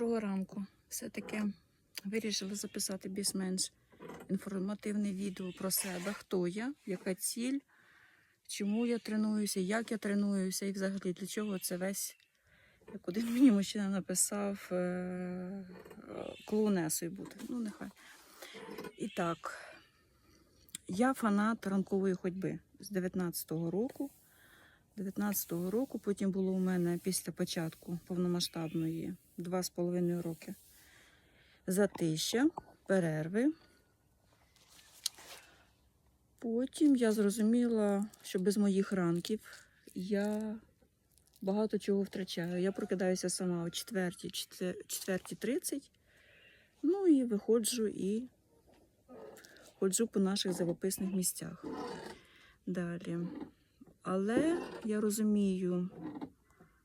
Доброго ранку. Все-таки вирішила записати більш-менш інформативне відео про себе, хто я, яка ціль, чому я тренуюся, як я тренуюся і взагалі для чого це весь, як один мені мужчина написав, е- клоунесою бути. Ну, нехай. І так, я фанат ранкової ходьби з 19-го року. 19-го року, потім було у мене після початку повномасштабної два з половиною роки затища, перерви. Потім я зрозуміла, що без моїх ранків я багато чого втрачаю. Я прокидаюся сама о 4.30, ну і виходжу і ходжу по наших живописних місцях. Далі. Але я розумію,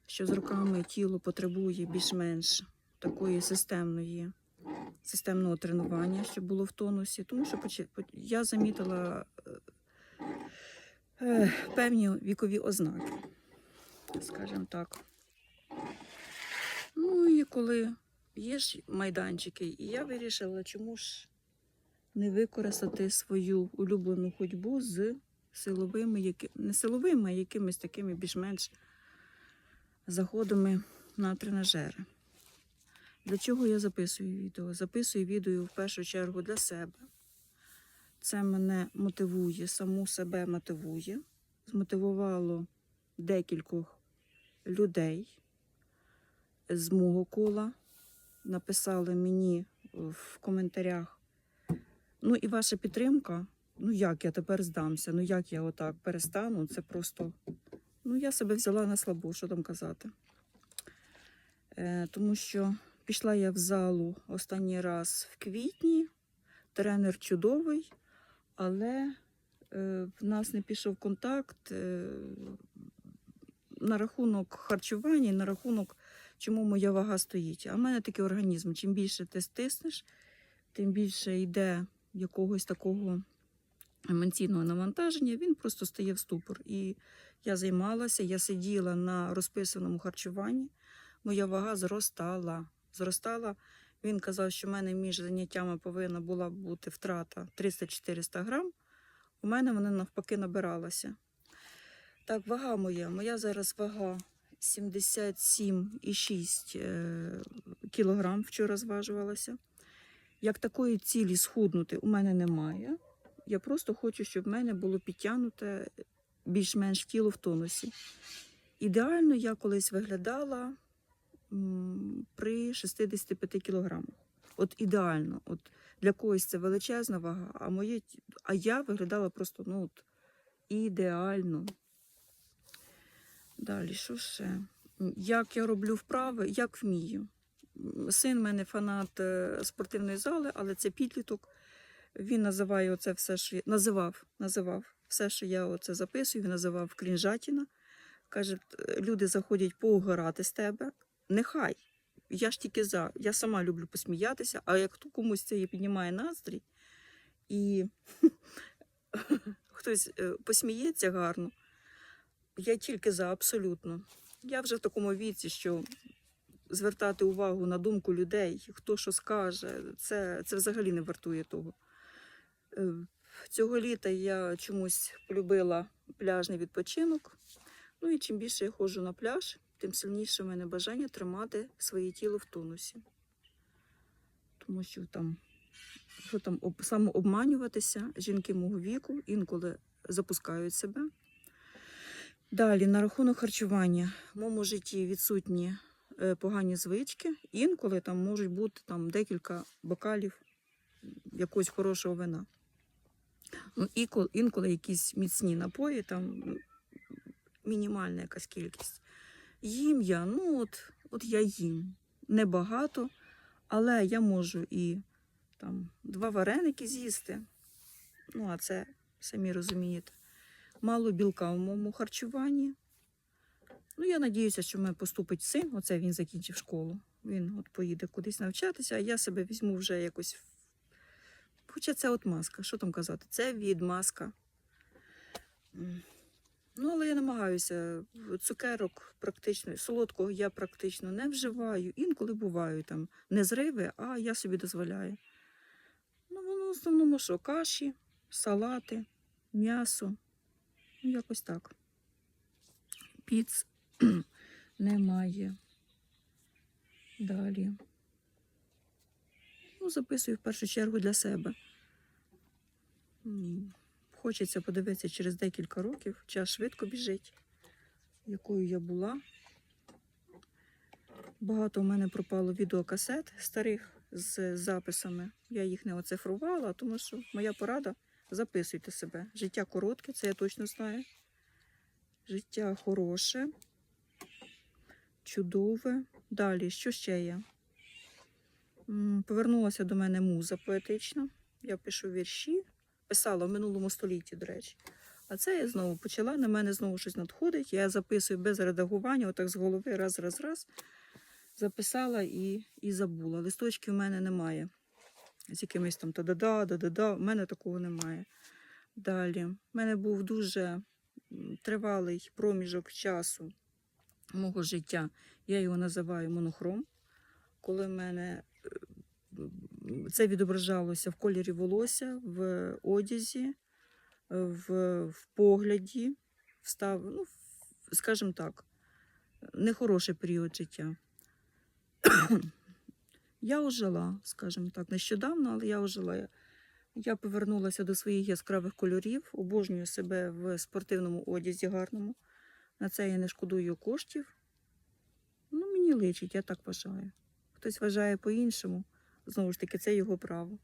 що з роками тіло потребує більш-менш такої системної, системного тренування, щоб було в тонусі. Тому що я замітила е, е, певні вікові ознаки, скажімо так. Ну і коли є ж майданчики, і я вирішила, чому ж не використати свою улюблену ходьбу з силовими, які... не силовими, а якимись такими більш-менш заходами на тренажери. Для чого я записую відео? Записую відео в першу чергу для себе. Це мене мотивує, саму себе мотивує. Змотивувало декількох людей з мого кола. Написали мені в коментарях. Ну і ваша підтримка ну як я тепер здамся? Ну як я отак перестану? Це просто. Ну, я себе взяла на слабу, що там казати. Е, тому що пішла я в залу останній раз в квітні, тренер чудовий, але е, в нас не пішов контакт е, на рахунок харчування, на рахунок, чому моя вага стоїть. А в мене такий організм. Чим більше ти стиснеш, тим більше йде якогось такого емоційного навантаження, він просто стає в ступор. І я займалася, я сиділа на розписаному харчуванні, моя вага зростала. Зростала. Він казав, що в мене між заняттями повинна була бути втрата 300-400 грам. У мене вона навпаки набиралася. Так, вага моя. Моя зараз вага 77,6 е, кілограм вчора зважувалася. Як такої цілі схуднути у мене немає. Я просто хочу, щоб в мене було підтягнуте більш-менш тіло в тонусі. Ідеально я колись виглядала при 65 кілограмах. От ідеально. От для когось це величезна вага, а моє а я виглядала просто ну, от, ідеально. Далі, що ще? Як я роблю вправи, як вмію. Син в мене фанат е, спортивної зали, але це підліток. Він називає оце все, що називав, називав все, що я оце записую, він називав крінжатіна. Каже, люди заходять поугорати з тебе. Нехай. Я ж тільки за. Я сама люблю посміятися, а як хто комусь це піднімає настрій, і хтось е, посміється гарно, я тільки за абсолютно. Я вже в такому віці, що звертати увагу на думку людей, хто що скаже, це, це взагалі не вартує того. Е, Цього літа я чомусь полюбила пляжний відпочинок. Ну і чим більше я ходжу на пляж, тим сильніше в мене бажання тримати своє тіло в тонусі. Тому що там, що там об, самообманюватися, жінки мого віку інколи запускають себе. Далі, на рахунок харчування. В моєму житті відсутні е, погані звички. Інколи там можуть бути там, декілька бокалів якогось хорошого вина. Ну, інколи, інколи якісь міцні напої, там ну, мінімальна якась кількість. Їм я, ну от, от я їм. Небагато, але я можу і там два вареники з'їсти. Ну, а це самі розумієте. Мало білка в моєму харчуванні. Ну, я надіюся, що в мене поступить син. Оце він закінчив школу. Він от поїде кудись навчатися, а я себе візьму вже якось. Хоча це от маска. Що там казати? Це відмазка. Ну, але я намагаюся. Цукерок практично, солодкого я практично не вживаю. Інколи бувають там не зриви, а я собі дозволяю. Ну, воно в основному що? Каші, салати, м'ясо. Ну, якось так. Піц немає. Далі. Ну, записую в першу чергу для себе. Хочеться подивитися через декілька років. Час швидко біжить, якою я була. Багато у мене пропало відеокасет старих з записами. Я їх не оцифрувала, тому що моя порада записуйте себе. Життя коротке, це я точно знаю. Життя хороше, чудове. Далі, що ще є? Повернулася до мене муза поетична. Я пишу вірші, писала в минулому столітті, до речі. А це я знову почала. На мене знову щось надходить. Я записую без редагування, отак з голови, раз, раз, раз. Записала і, і забула. Листочків в мене немає. З якимись там та-да-да, да-да-да. У мене такого немає. Далі. У мене був дуже тривалий проміжок часу мого життя. Я його називаю монохром. Коли в мене це відображалося в кольорі волосся, в одязі, в, в погляді, в став, ну, скажімо так, нехороший період життя. я ожила, скажімо так, нещодавно, але я ожила. Я повернулася до своїх яскравих кольорів, обожнюю себе в спортивному одязі гарному. На це я не шкодую коштів. Ну, мені личить, я так вважаю. Хтось вважає по-іншому. Знову ж таки, це його право.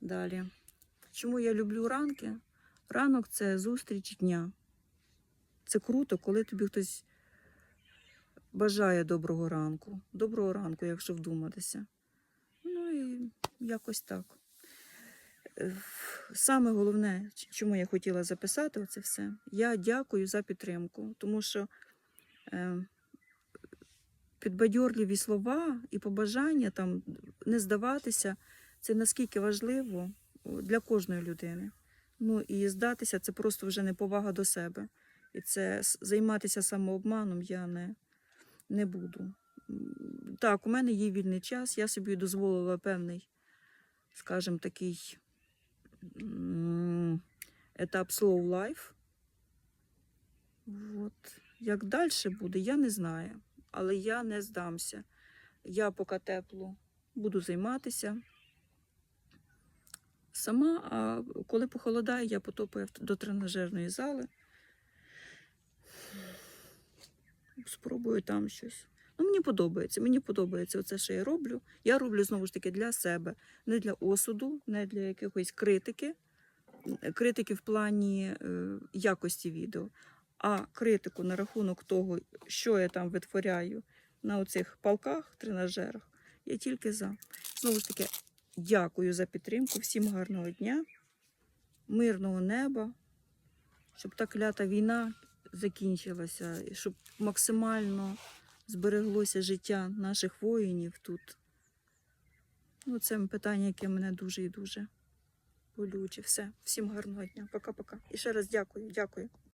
Далі. Чому я люблю ранки? Ранок це зустріч дня. Це круто, коли тобі хтось бажає доброго ранку. Доброго ранку, якщо вдуматися. Ну і якось так. Е, Саме головне, чому я хотіла записати оце все, я дякую за підтримку, тому що е, підбадьорливі слова і побажання там не здаватися, це наскільки важливо для кожної людини. Ну і здатися це просто вже неповага до себе. І це займатися самообманом я не, не буду. Так, у мене є вільний час, я собі дозволила певний, скажімо, такий етап slow life. От. Як далі буде, я не знаю. Але я не здамся. Я поки тепло буду займатися сама, а коли похолодає, я потопаю до тренажерної зали. Спробую там щось. Ну, мені подобається. Мені подобається оце, що я роблю. Я роблю знову ж таки для себе, не для осуду, не для якоїсь критики. Критики в плані е, якості відео, а критику на рахунок того, що я там витворяю на оцих палках, тренажерах, я тільки за. Знову ж таки, дякую за підтримку. Всім гарного дня, мирного неба, щоб та клята війна закінчилася, щоб максимально збереглося життя наших воїнів тут. Ну, це питання, яке мене дуже і дуже болюче. Все, всім гарного дня. Пока-пока. І ще раз дякую, дякую.